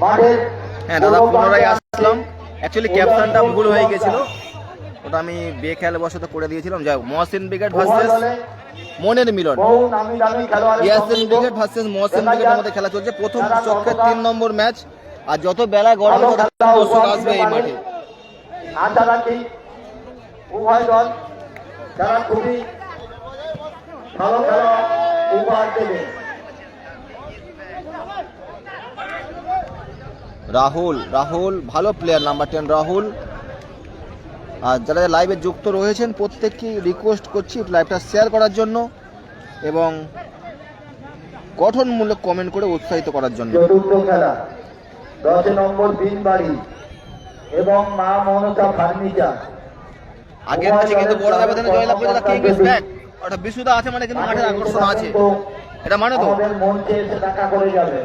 হ্যাঁ দাদা পুনরায় আসলাম। অ্যাকচুয়ালি ক্যাপশনটা ভুল হয়ে গেছিল। ওটা আমি বেখেয়াল বশত করে দিয়েছিলাম। যাই হোক মহসিন ব্রিগেড ভার্সেস মনের মিলন। ইয়াসিন ব্রিগেড ভার্সেস মহসিন ব্রিগেডের মধ্যে খেলা চলছে। প্রথম যারা চক্রের তিন নম্বর ম্যাচ। আর যত বেলা গরম দর্শক আসবে এই। মাঠে। উভয় দল খুবই ভালো খেলা উপহার দেবে। রাহুল রাহুল ভালো প্লেয়ার নাম্বার টেন রাহুল। আর যারা লাইভে যুক্ত রয়েছেন প্রত্যেককে রিকোয়েস্ট করছি লাইভটা শেয়ার করার জন্য এবং গঠনমূলক কমেন্ট করে উৎসাহিত করার জন্য। খেলা দশ নম্বর বাড়ি এবং মা ফার্নিচার। আগের ম্যাচে কিন্তু বড় ব্যবধানে জয়লাভ করেছে কিং ইজ ব্যাক। ওটা বিশুদা আছে মানে কিন্তু মাঠের আকর্ষণ আছে। এটা মানে তো? মঞ্চে এসে দেখা করে যাবে।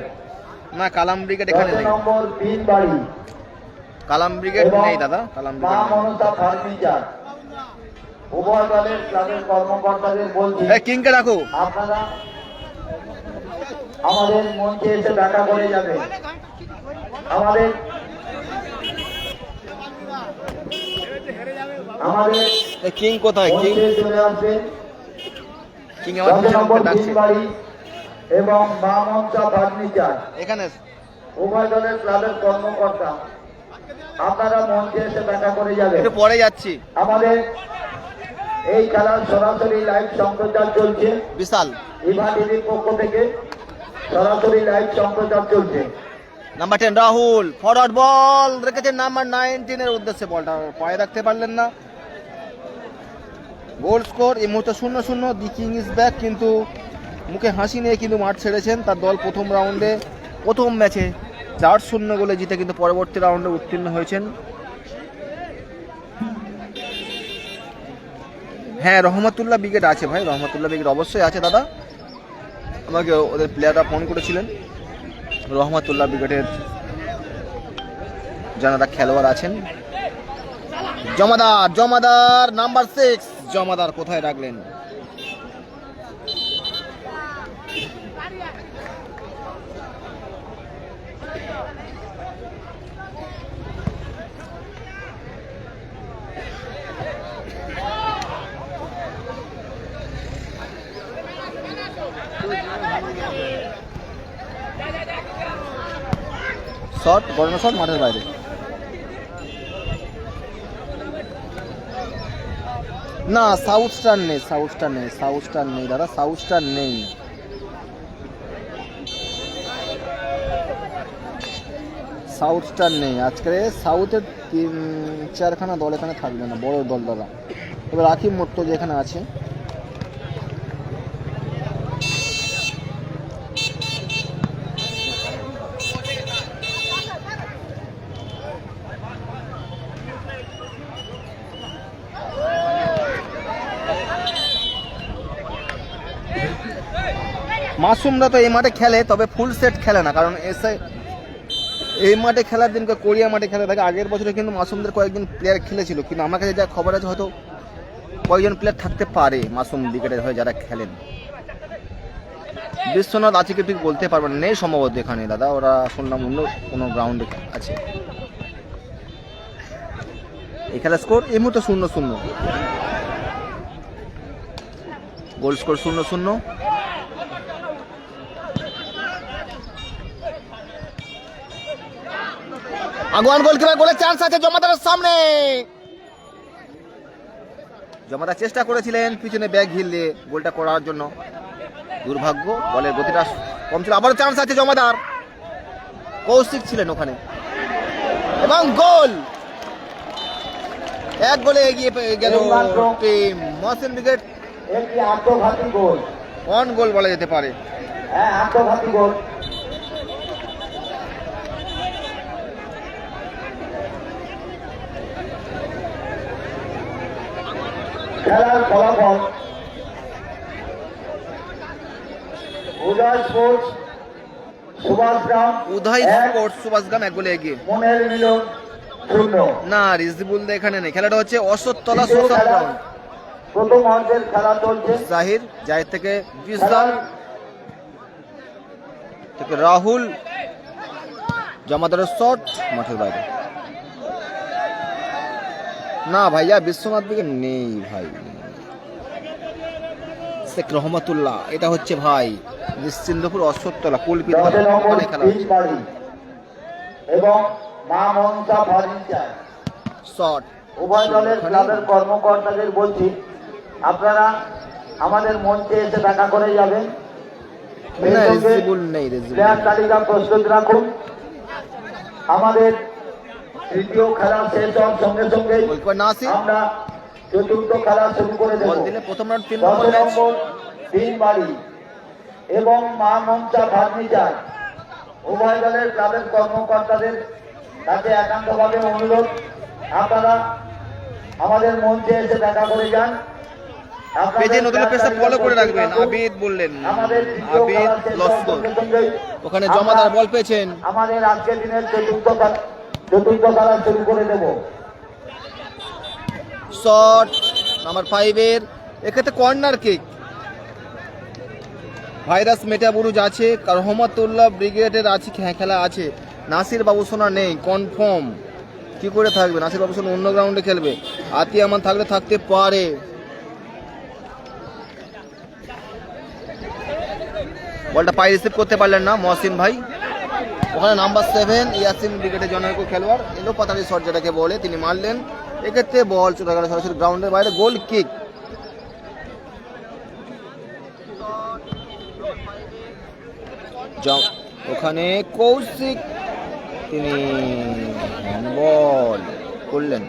না কালাম ব্রিগেড এখানে নেই। নম্বর বিন বাড়ি। কালাম ব্রিগেড নেই দাদা কালাম ব্রিগেড। মনসা ফার্নিচার উভয় দলের ক্লাবের কর্মকর্তাদের বলছি এই কিংকে রাখো। আপনারা আমাদের মঞ্চে এসে দেখা করে যাবে। আমাদের আমাদের কিং কোথায়? কিং? চলে আসবেন। কিং নম্বর ডাকছে। বাড়ি। এবং মা মমতা ফার্নিচার এখানে। উভয় দলের ক্লাবের কর্মকর্তা। আপনারা মঞ্চে এসে দেখা করে যাবেন। পরে যাচ্ছি। আমাদের এই খেলার সরাসরি লাইভ সম্প্রচার চলছে। বিশাল। ইভা টিভির পক্ষ থেকে সরাসরি লাইভ সম্প্রচার চলছে। Number ten Rahul forward ball রেখেছেন নাম্বার নাইনটিনের উদ্দেশ্যে বলটা। পায়ে রাখতে পারলেন না। গোল স্কোর এই মুহূর্তে শূন্য শূন্য দি কিং ইজ ব্যাক কিন্তু মুখে হাসি নিয়ে কিন্তু মাঠ ছেড়েছেন। তার দল প্রথম রাউন্ডে, প্রথম ম্যাচে চার শূন্য গোলে জিতে কিন্তু পরবর্তী রাউন্ডে উত্তীর্ণ হয়েছেন। হ্যাঁ রহমতুল্লাহ ব্রিগেড আছে ভাই, রহমতুল্লাহ ব্রিগেড অবশ্যই আছে দাদা। আমাকে ওদের প্লেয়াররা ফোন করেছিলেন। রহমতুল্লাহ ব্রিগেডের যারা খেলোয়াড় আছেন। জমাদার জমাদার নাম্বার সিক্স জমাদার কোথায় রাখলেন? শট গরম শট, মাঠের বাইরে। না, সাউথ স্টার নেই, সাউথ স্টার নেই, সাউথ স্টার নেই, দাদা, সাউথ স্টার নেই। সাউথ স্টার নেই, আজকে সাউথের তিন, চারখানা দল এখানে থাকবে না, বড় দল, দাদা। তবে রাকিব মট্ট যেখানে আছে। মাসুমরা তো এই মাঠে খেলে, তবে ফুল সেট খেলে না, কারণ এসে এই মাঠে খেলার দিনকে কোরিয়া মাঠে খেলে থাকে। আগের বছরে কিন্তু মাসুমদের কয়েকজন প্লেয়ার খেলেছিল, কিন্তু আমার কাছে যা খবর আছে, হয়তো কয়েকজন প্লেয়ার থাকতে পারে মাসুম ক্রিকেটের হয়ে যারা খেলেন। বিশ্বনাথ আছে কি ঠিক বলতে পারবেন। নেই সম্ভবত এখানে। দাদা, ওরা শুনলাম অন্য কোনো গ্রাউন্ডে আছে। এই খেলার স্কোর এই মুহূর্তে শূন্য শূন্য। গোল স্কোর শূন্য শূন্য। আগুয়ান গোলকিপার গোলের চান্স আছে জমাদারের সামনে। জমাদার চেষ্টা করেছিলেন পিছনে ব্যাগ দিয়ে গোলটা করার জন্য। দুর্ভাগ্য বলের গতিটা কম ছিল আবারও চান্স আছে জমাদার। কৌশিক ছিলেন ওখানে। এবং গোল! এক গোলে এগিয়ে গেল টিম মহসিন ব্রিগেড একটি আত্মঘাতী গোল। অন গোল বলা যেতে পারে? হ্যাঁ আত্মঘাতী গোল। খেলার ফলাফল। উদয় স্পোর্টস সুভাষগ্রাম উদয় স্পোর্টস সুভাষগ্রাম এক গোলে এগিয়ে। মনের মিলন শূন্য। না রিজবুল দা এখানে নেই। খেলাটা হচ্ছে অশ্বতলা দ্বিতীয় গ্রাউন্ড। প্রথম অর্ধের খেলা চলছে। জাহির জাহির থেকে বিশাল থেকে রাহুল। জমাদারের শট মাঠের বাইরে। না ভাইয়া বিশ্বনাথ দিকে নেই ভাই। শেখ রহমতুল্লাহ এটা হচ্ছে ভাই নিশ্চিন্দপুর অশ্বত্তলা কল্পিত এবং মা মনসা ফার্নিচার। শট। উভয় দলের ক্লাবের কর্মকর্তাদের বলছি আপনারা আমাদের মঞ্চে এসে দেখা করে যাবেন। প্লেয়ার তালিকা প্রস্তুত রাখুন। আমাদের তৃতীয় খেলা শেষ হওয়ার সঙ্গে সঙ্গে আমরা চতুর্থ খেলা শুরু করে দেব। প্রথম রাউন্ড তিন নম্বর তিন বাড়ি এবং মা মমতা ফার্নিচার উভয় দলের ক্লাবের কর্মকর্তাদের কাছে একান্তভাবে অনুরোধ। আপনারা আমাদের মঞ্চে এসে দেখা করে যান। পেজে নতুন পেজটা ফলো করে রাখবেন। আবিদ বললেন আমাদের আবিদ খেলা শেষ হওয়ার লস্কর। ওখানে জমাদার বল পেয়েছেন। আমাদের আজকের দিনের চতুর্থ চতুর্থ শট, নাম্বার ফাইভের এক্ষেত্রে কর্নার কিক ভাইরাস মেটাবুরুজ আছে রহমতুল্লাহ ব্রিগেডের আছে হ্যাঁ খেলা আছে। নাসির বাবু সোনা নেই কনফার্ম কি করে থাকবে? নাসির বাবু সোনা অন্য গ্রাউন্ডে খেলবে। আতি আমান থাকলে থাকতে পারে। বলটা পাই রিসিভ করতে পারলেন না, মহসিন ভাই। ওখানে নাম্বার সেভেন ইয়াসিন ব্রিগেডের জনৈক খেলোয়াড়, এলো পাতালি শট যেটাকে বলে, তিনি মারলেন। এক্ষেত্রে বল চলে গেল সরাসরি গ্রাউন্ডের বাইরে গোল কিক ওখানে কৌশিক, তিনি বল করলেন।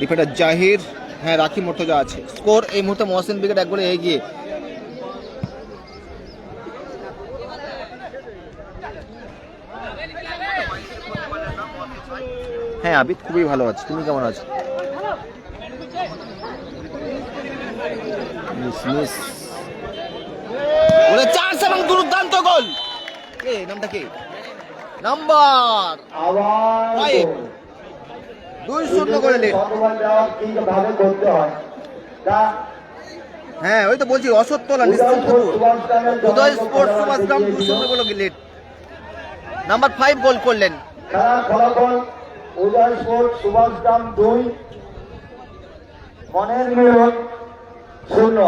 ডিফেন্ডার জাহির হ্যাঁ রাখি মোর্তজা আছে। স্কোর এই মুহূর্তে মহসিন ব্রিগেড এক গোলে এগিয়ে। হ্যাঁ আবিদ খুবই ভালো আছে। তুমি কেমন আছো? Miss miss. ওরে চান্স এবং দুর্দান্ত গোল! কে নামটা কে? নাম্বার! ফাইভ। দুই শূন্য করে করতে হয় ওই তো বলছি অসত্যলা নিশ্চিন্তপুর উদয় স্পোর্টস দুই শূন্য goal lead number five goal করলেন। খেলার ফলাফল উদয় স্পোর্ট সুভাষগ্রাম দুই, মনের মিলন শূন্য।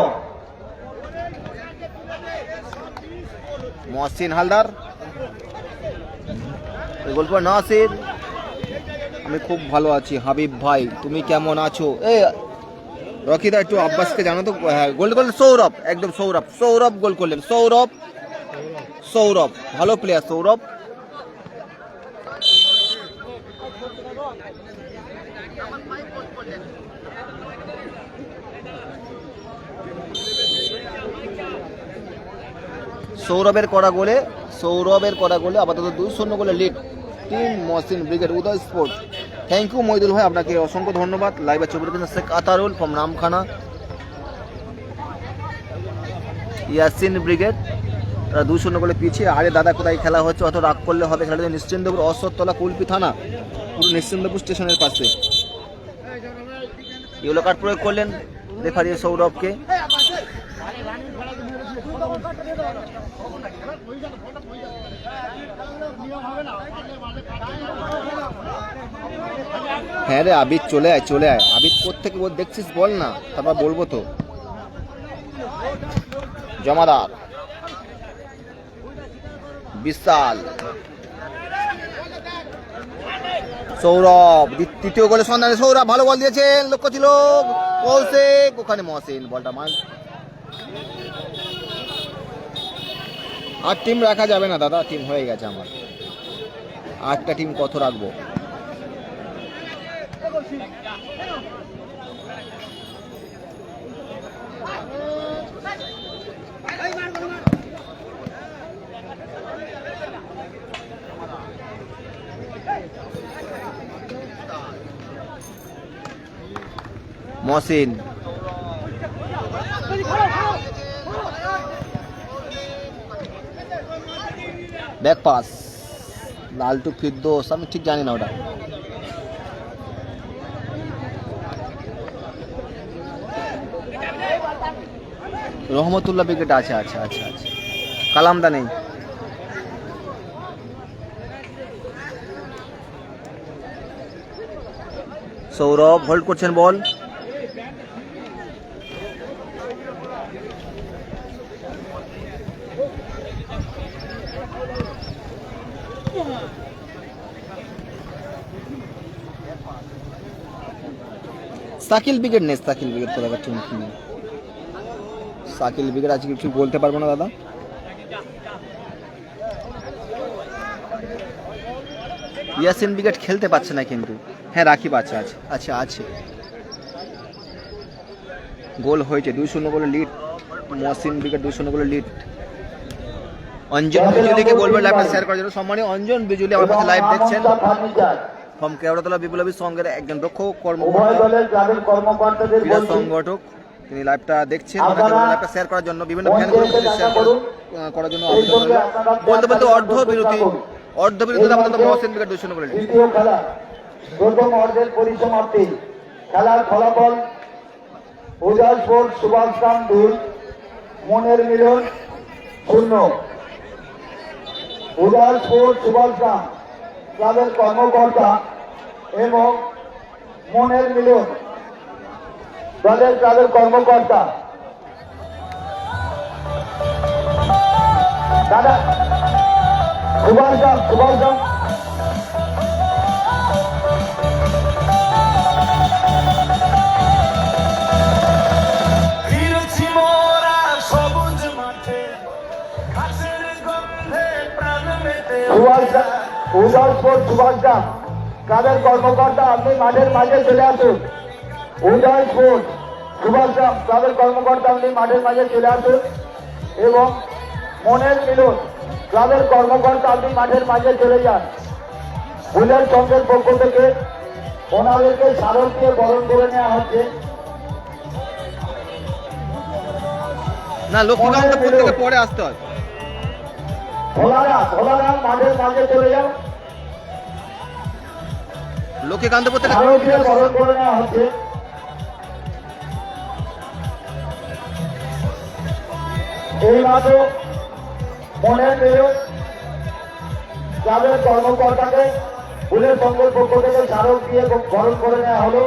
মহসিন হালদার। ওই গল্প নাসির আমি খুব ভালো আছি। হাবিব ভাই, তুমি কেমন আছো? এ, রকিদা, একটু আব্বাসকে জানো তো হ্যাঁ গোল করলেন সৌরভ, একদম সৌরভ। সৌরভ গোল করলেন। সৌরভ সৌরভ, ভালো প্লেয়ার সৌরভ। সৌরভের করা গোলে, সৌরভের করা গোলে আপাতত দুই শূন্য গোলে lead team Mohsin brigade Uday sport thank you Mohidul ভাই, আপনাকে অসংখ্য ধন্যবাদ। লাইভে ছবি রেখেছেন শেখ আতারুল ফ্রম নামখানা। ইয়াসিন ব্রিগেড, তারা দুই শূন্য গোলে পিছিয়ে। আরে দাদা, কোথায় খেলা হচ্ছে? অত রাগ করলে হবে খেলাটা। নিশ্চিন্দপুর অশ্বতলা কুলপি থানা। পুরো নিশ্চিন্দপুর স্টেশনের পাশে। ইয়েলো কার্ড প্রয়োগ করলেন রেফারি সৌরভকে। হ্যাঁ রে আবির চলে আয় চলে আয়। আবিদ কোথেকে ও দেখছিস বল না? তারপর বলব তো। জমাদার। বিশাল। সৌরভ তৃতীয় গোলে সন্ধানে সৌরভ, ভালো বল দিয়েছেন, লক্ষ্য ছিল কৌশিক, ওখানে মহসিন, বলটা মার আর টিম রাখা যাবে না, দাদা টিম হয়ে গেছে আমার। আটটা টিম কত রাখব? মসিন ব্যাক পাস লালটু ফিরদোস, আমি ঠিক জানি না ওটা। রহমতুল্লাহ বিকেট আছে আচ্ছা আচ্ছা আচ্ছা। কালামদা নেই। সৌরভ হোল্ড করছেন বল। সাকিল ব্রিগেড নেই, সাকিল ব্রিগেড কোথাকার টিম নেই? সাকিল ব্রিগেড আজকে কিছু বলতে পারব না দাদা? ইয়াসিন ব্রিগেড খেলতে পারছে না কিন্তু। হ্যাঁ রাখি পাচ্ছে আছে আচ্ছা আছে। গোল হয়েছে, দুই শূন্য গোলে লিড মহসিন ব্রিগেড দুই শূন্য গোলে লিড অঞ্জন বিজুলিকে বলবেন লাইভটা শেয়ার করার জন্য। সম্মানীয় অঞ্জন বিজুলি আমার কাছে লাইভ দেখছেন। ফ্রম কেওড়াতলা বিপ্লবী সংঘের একজন দক্ষ কর্মকর্তা সংগঠক তিনি লাইভটা দেখছেন লাইভটা শেয়ার করার জন্য বিভিন্ন শেয়ার করার জন্য আবেদন বলতে বলতে অর্ধ বিরতি অর্ধ আমাদের মাঠে মহসিন ব্রিগেড দুই শূন্য lead। দ্বিতীয় খেলা প্রথম অর্ধের পরিসমাপ্তি। খেলার ফলাফল উজাল স্পোর্ট সুভাষগ্রাম দুই মনের মিলন শূন্য। উজাল স্পোর্ট সুভাষগ্রাম ক্লাবের কর্মকর্তা এবং মনের মিলন দলের তাদের কর্মকর্তা। দাদা সুভাষগ্রাম সুভাষগ্রাম ফিরেছি মোরা সবুজ মাঠে ঘাসের গন্ধে প্রাণ ক্লাবের কর্মকর্তা? আপনি মাঠের মাঝে চলে আসুন। উদয় স্পোর্ট সুভাষগ্রাম ক্লাবের কর্মকর্তা আপনি মাঠের মাঝে চলে আসুন এবং মনের মিলন ক্লাবের কর্মকর্তা আপনি মাঠের মাঝে চলে যান। ফুলের সঙ্গের পক্ষ থেকে ওনাদেরকে স্মারক দিয়ে বরণ করে নেওয়া হচ্ছে। না লক্ষ্মীকান্তপুর থেকে পরে আসতে হয়। ভোলারা ভোলারা মাঠের মাঝে চলে যাও লক্ষ্মীকান্তপুর কান্দ করতে মাত্র কর্মকর্তাকে ফুলের সঙ্গের পক্ষ থেকে স্মারক দিয়ে বরণ করে নেওয়া হলো।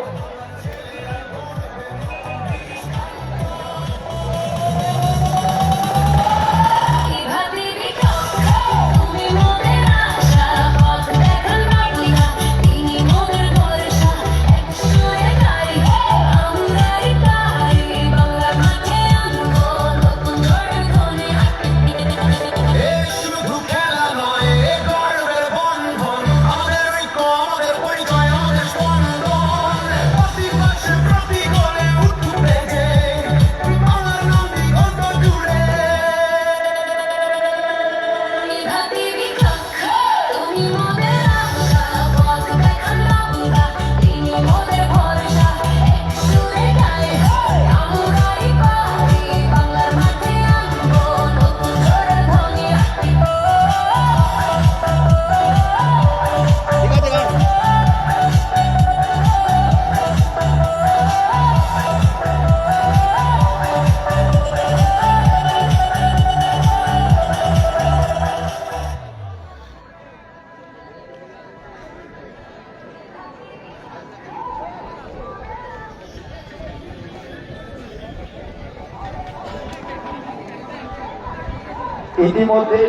ইতিমধ্যে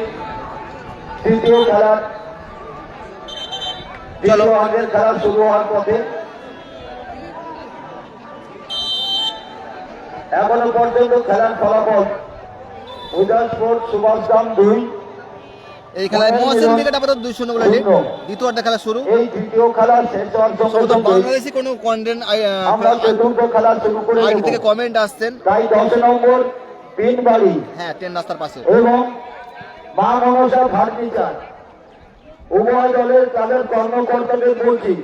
তৃতীয় খেলার। দ্বিতীয় অর্ধের খেলা শুরু হওয়ার পথে। এখনও পর্যন্ত খেলার ফলাফল উদয় সুভাষগ্রাম দুই। এই খেলায় মহসিন ব্রিগেড আপাতত দুই শূন্য গোলে lead। দ্বিতীয় খেলা শুরু। এই তৃতীয় খেলা শেষ হওয়ার সঙ্গে বাংলাদেশি কোনো কন্টেন্ট আমরা চতুর্থ খেলা শুরু করে আগে থেকে কমেন্ট আসছেন। তাই দশ নম্বর হ্যাঁ ট্রেন রাস্তার পাশে। এবং মা মনসা ফার্নিচার উভয় দলের তাদের কর্মকর্তাদের বলছি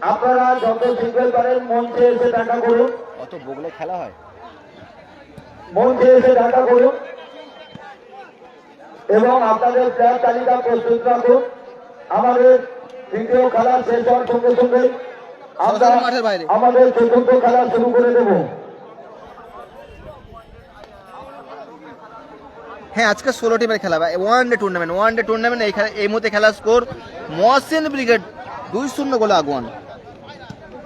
আপনারা যত শীঘ্র পারেন মঞ্চে এসে দেখা করুন। অত বগলে খেলা হয়? মঞ্চে এসে দেখা করুন। এবং আপনাদের প্লেয়ার তালিকা প্রস্তুত রাখুন। আমাদের তৃতীয় খেলা শেষ হওয়ার সঙ্গে সঙ্গে আমরা। আমাদের চতুর্থ খেলা শুরু করে দেবো। হ্যাঁ আজকে ষোলো টিমের খেলা one day tournament one day tournament এই খেলা এই মুহূর্তে খেলা স্কোর মহসিন ব্রিগেড দুই শূন্য গোলে আগুয়ান।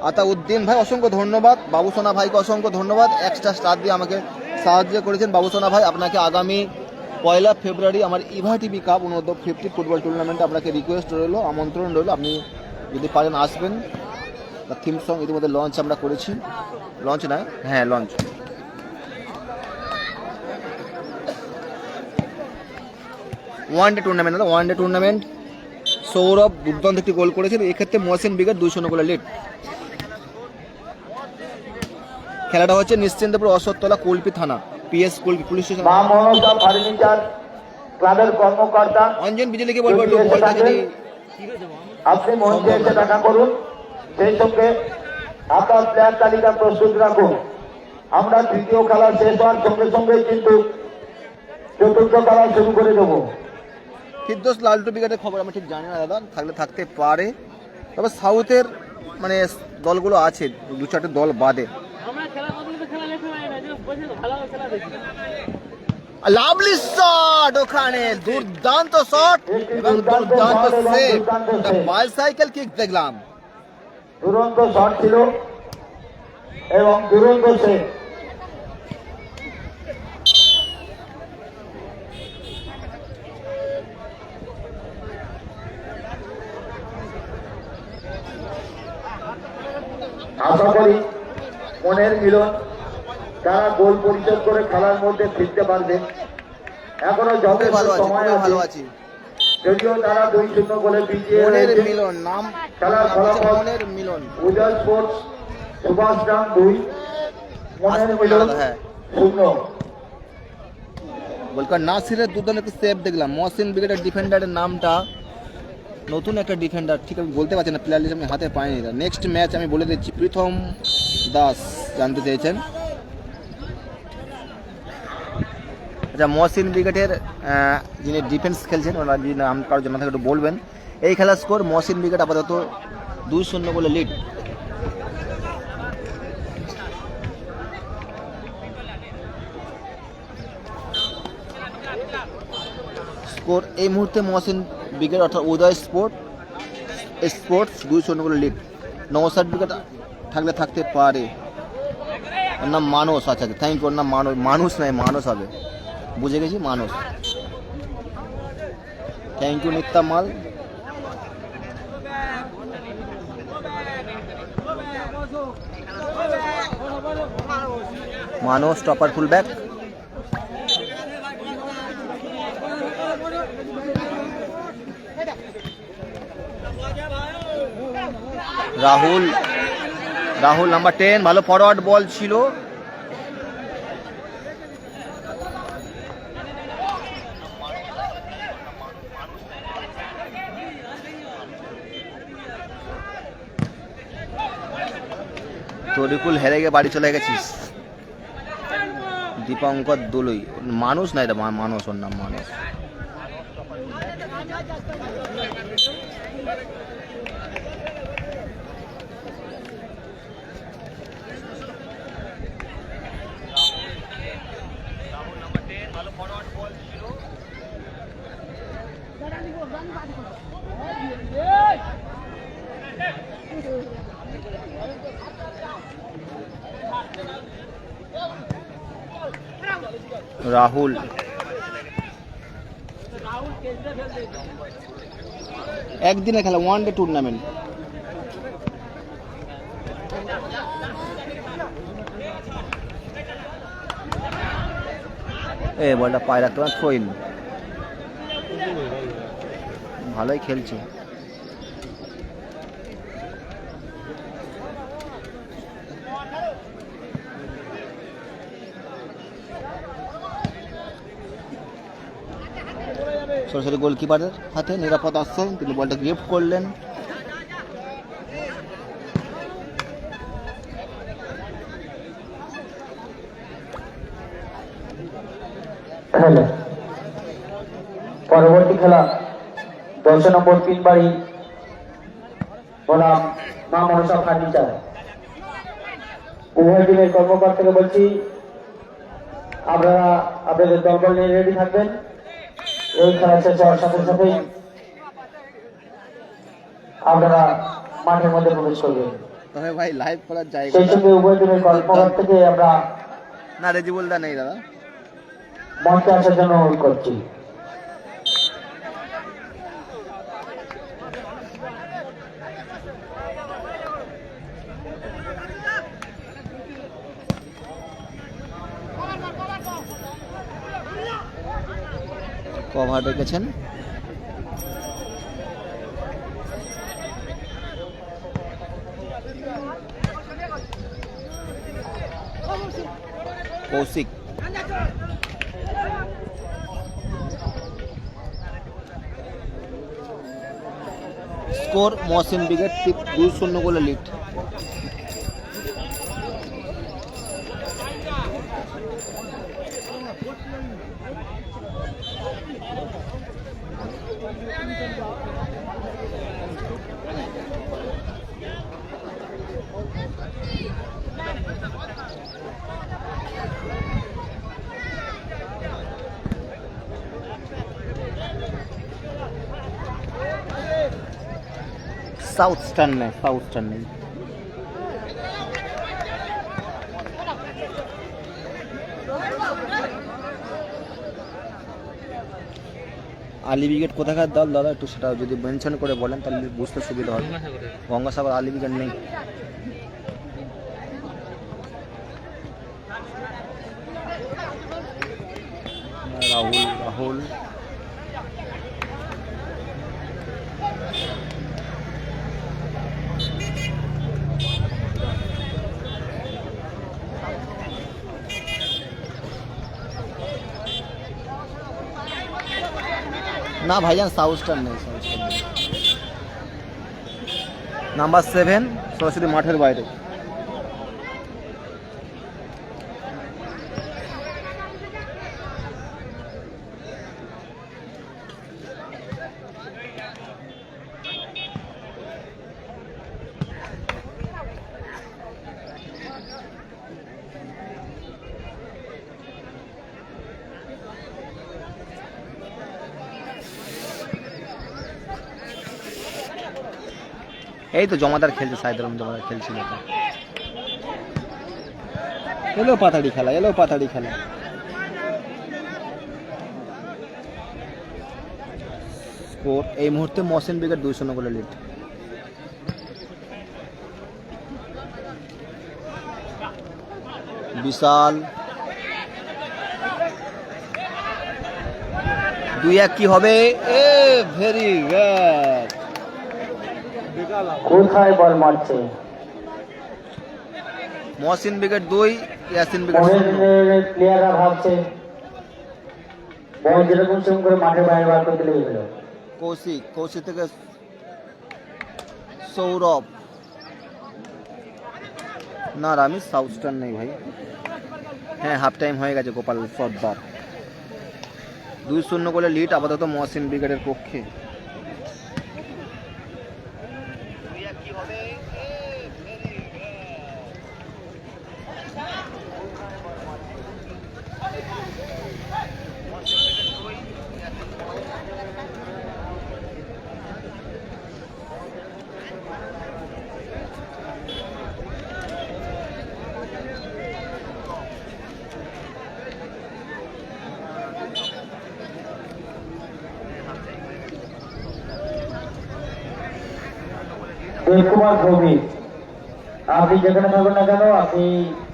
আতাউদ্দিন ভাই, অসংখ্য ধন্যবাদ। বাবুসোনা ভাইকে অসংখ্য ধন্যবাদ। এক্সট্রা স্টার দিয়ে আমাকে সাহায্য করেছেন। বাবুসোনা ভাই, আপনাকে আগামী পয়লা ফেব্রুয়ারি আমার ইভা টিভি কাপ অনুরোধ ফিফটি ফুটবল টুর্নামেন্টে আপনাকে রিকোয়েস্ট রইল, আমন্ত্রণ রইল। আপনি যদি পারেন আসবেন। থিম সং ইতিমধ্যে লঞ্চ আমরা করেছি। লঞ্চ নয় হ্যাঁ লঞ্চ ওয়ান ডে টুর্নামেন্ট দাদা ওয়ান ডে টুর্নামেন্ট সৌরভ দুর্দান্ত একটি গোল করেছেন এক্ষেত্রে মহসিন বিগেট দুই শূন্য গোলে লিড খেলাটা হচ্ছে নিশ্চিন্তপুর অশোকতলা কুলপি থানা পিএস কুলপি পুলিশ স্টেশন। ক্লাবের কর্মকর্তা। অঞ্জন বিজলিকে বলব একটু বলটা যদি আপনি এসে দেখা করুন। সেই সঙ্গে আপনার প্লেয়ার তালিকা প্রস্তুত রাখুন। আমরা তৃতীয় খেলা শেষ হওয়ার সঙ্গে সঙ্গেই কিন্তু চতুর্থ খেলা শুরু করে দেবো। ফিরদোস লালটু ব্রিগেডের খবর আমি ঠিক জানি না দাদা থাকলে থাকতে পারে। তবে সাউথের মানে দলগুলো আছে দু চারটে দল বাদে। লাভলি শট ওখানে দুর্দান্ত শট এবং দুর্দান্ত সেভ বাইসাইকেল কিক দেখলাম। দুরন্ত শট ছিল এবং দুরন্ত সে আশা করি মনের মিলন তারা গোল পরিশোধ করে খেলার মধ্যে ফিরতে পারবে। এখনও যথেষ্ট সময় ভালো আছে। যদিও তারা দুই শূন্য গোলে পিছিয়ে মিলন নাম খেলার ফলাফল মিলন। উদয় স্পোর্টস সুভাষ গ্রাম দুই। মনের মিলন হ্যাঁ। শূন্য। বলকার নাসিরের একটু সেভ দেখলাম। মহসিন ব্রিগেডের ডিফেন্ডারের নামটা নতুন একটা ডিফেন্ডার ঠিক আমি বলতে পারছি না প্লেয়ার লিস্ট আমি হাতে পাইনি। নেক্সট ম্যাচ আমি বলে দিচ্ছি প্রথম দাস জানতে চেয়েছেন। আচ্ছা মহসিন ব্রিগেডের যিনি ডিফেন্স খেলছেন, ওনার যদি নাম কারোর জন্য একটু বলবেন। এই খেলার স্কোর মহসিন ব্রিগেড আপাতত দুই শূন্য বলে লিড স্কোর এই মুহূর্তে মহসিন ব্রিগেড অর্থাৎ উদয় স্পোর্ট, স্পোর্টস দুই শূন্য করে লিড নওসাদ ব্রিগেড থাকলে থাকতে পারে। ওর নাম মানস আচ্ছা আচ্ছা থ্যাংক ইউ ওর নাম মানুষ মানুষ নয় মানুষ হবে। বুঝে গেছি মানুষ থ্যাংক ইউ নিত্যা মাল। মানুষ topper full back Rahul Rahul number ten ভালো ফরওয়ার্ড বল ছিল। তরিকুল হেরে গিয়ে বাড়ি চলে গেছিস? দীপঙ্কর দোলই। মানুষ না এটা মানুষ, ওর নাম মানুষ। রাহুল। একদিনে খেলা ওয়ান ডে টুর্নামেন্ট এ বলটা পায়ে রাখতে পারে থ্রোইন ভালোই খেলছে। সরাসরি গোলকিপারের হাতে নিরাপদ আসছে তিনি বলটা গ্রিফট করলেন। পরবর্তী খেলা। দশ নম্বর তিন বাড়ি বনাম মা মনসা ফার্নিচার। উভয় টিমের কর্মকর্তাকে বলছি আপনারা আপনাদের দলবল নিয়ে রেডি থাকবেন। এই খেলা শেষ হওয়ার সাথে সাথেই আপনারা মাঠের মধ্যে প্রবেশ করবেন। তবে ভাই লাইভ করার জায়গা সেই সঙ্গে উভয় টিমের কর্মকর্তা থেকে আমরা না রেজিবল দা নেই দাদা। মঞ্চে আসার জন্য অনুরোধ করছি। কভার রেখেছেন কৌশিক। স্কোর মহসিন ব্রিগেড দুই শূন্য গোলে লিড সাউথ স্টার নেই সাউথ স্টার নেই। আলি ব্রিগেড কোথাকার দল? দাদা, একটু সেটা যদি মেনশন করে বলেন, তাহলে বুঝতে সুবিধা হবে। গঙ্গাসাগর আলি ব্রিগেড নেই। রাহুল রাহুল। না ভাইজান সাউথ স্টার নেই সাউথ স্টার নেই। নাম্বার সেভেন সরাসরি মাঠের বাইরে। এই তো জমাদার খেলছে, সাইদুল জমাদার খেলছিল তো। এলো পাতাড়ি খেলা, এলো পাতাড়ি খেলা। স্কোর এই মুহূর্তে মহসেন ব্রিগেড দুই শূন্য করে লিড বিশাল। দুই এক কি হবে? এ ভেরি গুড কোথায় বল মারছে? মহসিন ব্রিগেড দুই ইয়াসিন মহেন্দ্রের প্লেয়াররা ভাবছে বল যেরকম সেরকম করে মাঠের বাইরে বার করে দিলেই হলো। কৌশিক কৌশিক থেকে সৌরভ। না রামিস সাউথ স্টার নেই ভাই। হ্যাঁ হাফ টাইম হয়ে গেছে গোপাল সর্দার। দুই শূন্য করে লিড আপাতত মহসিন ব্রিগেডের পক্ষে। আপনি যেখানে থাকবেন না কেন আপনি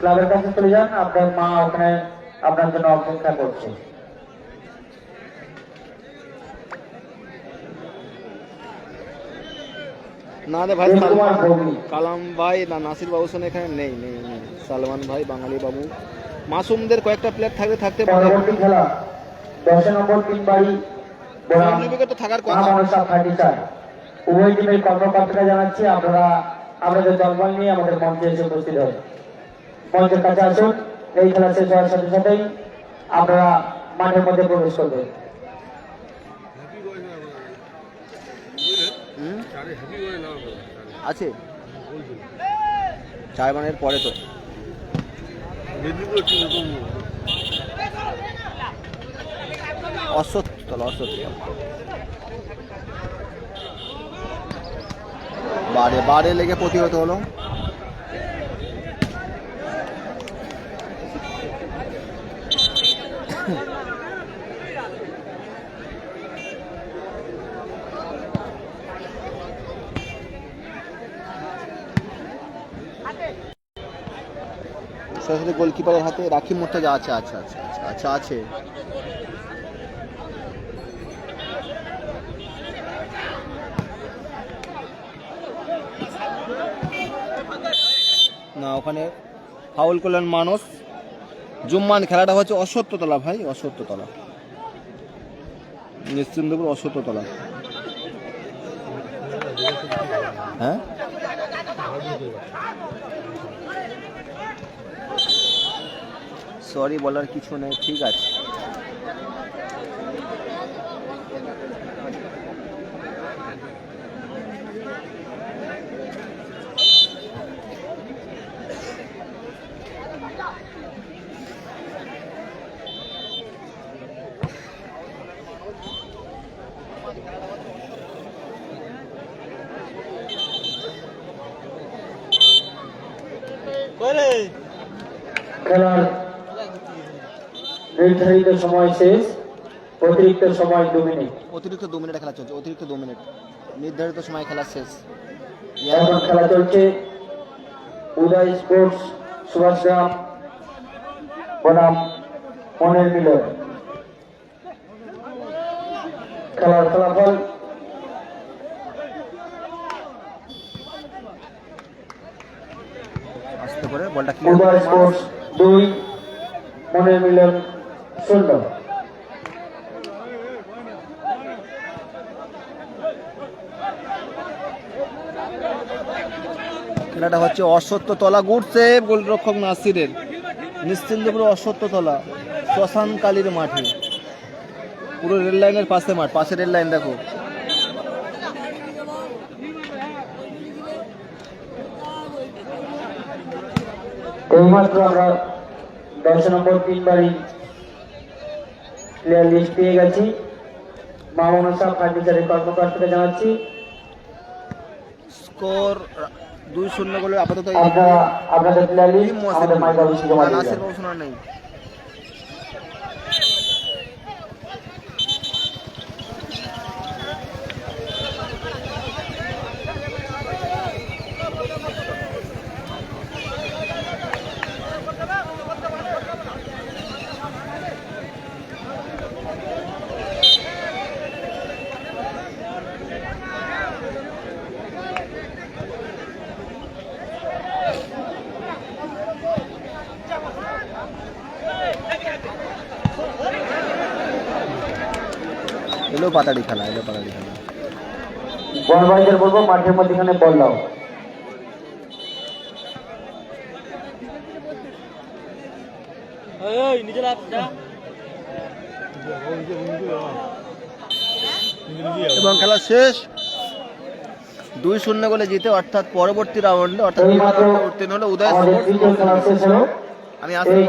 ক্লাবের কাছে চলে যান আপনার মা ওখানে আপনার জন্য অপেক্ষা করছে। না রে ভাই কালাম ভাই না নাসির বাবু সোন এখানে নেই নেই নেই। সালমান ভাই বাঙালি বাবু। মাসুমদের কয়েকটা প্লেয়ার থাকতে থাকতে পারে। খেলা দশ নম্বর তিন বাড়ি তো থাকার কথা। উভয় টিমের জানাচ্ছি আপনারা আমাদের দলবল নিয়ে আমাদের মঞ্চে এসে উপস্থিত হন মঞ্চের কাছে আসুন, এই খেলা শেষ হওয়ার সাথে সাথেই আপনারা মাঠের মধ্যে প্রবেশ করবেন হুম? আছে। চার পরে তো। অসত্যল অসত্যল বারে বারে লেগে প্রতিহত হলো। গোলকিপারের হাতে রাখি মোর্তাজা আছে আচ্ছা আচ্ছা, আচ্ছা আচ্ছা আচ্ছা আছে। না, ওখানে ফাউল করলেন মানুষ জুম্মান খেলাটা হচ্ছে অসত্যতলা ভাই, অসত্যতলা। নিশ্চিন্তপুর অসত্যতলা। হ্যাঁ? সরি বলার কিছু নেই, ঠিক আছে। নির্ধারিত সময় শেষ অতিরিক্ত সময় দু মিনিট। অতিরিক্ত দু মিনিট খেলা চলছে অতিরিক্ত দু মিনিট। নির্ধারিত সময় খেলা শেষ। এখন খেলা চলছে। উদয় স্পোর্টস সুভাষগ্রাম বনাম মনের মিলন। খেলার ফলাফল। আস্তে করে বলটা উদয় স্পোর্টস দুই মনের মিলন শূন্য। খেলাটা হচ্ছে অসত্যতলা গুড়ছে গোলরক্ষক নাসিরের। নিশ্চিন্তপুর অসত্যতলা শ্মশান কালীর মাঠে। পুরো রেল লাইনের পাশে মাঠ পাশে রেল লাইন দেখো। এইমাত্র আমরা দশ নম্বর তিন বাড়ি প্লেয়ার লিস্ট পেয়ে গেছি। মামুন সাহ ফার্নিচারের কর্মকর্তাকে জানাচ্ছি। স্কোর দুই শূন্য গোলে আপাতত আপনাদের প্লেয়ার লিস্ট আমাদের মাইক অফিসে জমা দিয়ে নাসির যান। বাবু শোনার নেই এলো পাতাড়ি খেলা এলো পাতাড়ি খেলা। বল ভাইদের বলব মাঠের মধ্যেখানে বল দাও এই নিজে লাভ এবং খেলা শেষ। দুই শূন্য গোলে জিতে অর্থাৎ পরবর্তী রাউন্ডে অর্থাৎ উত্তীর্ণ হলো উদয় আমি এই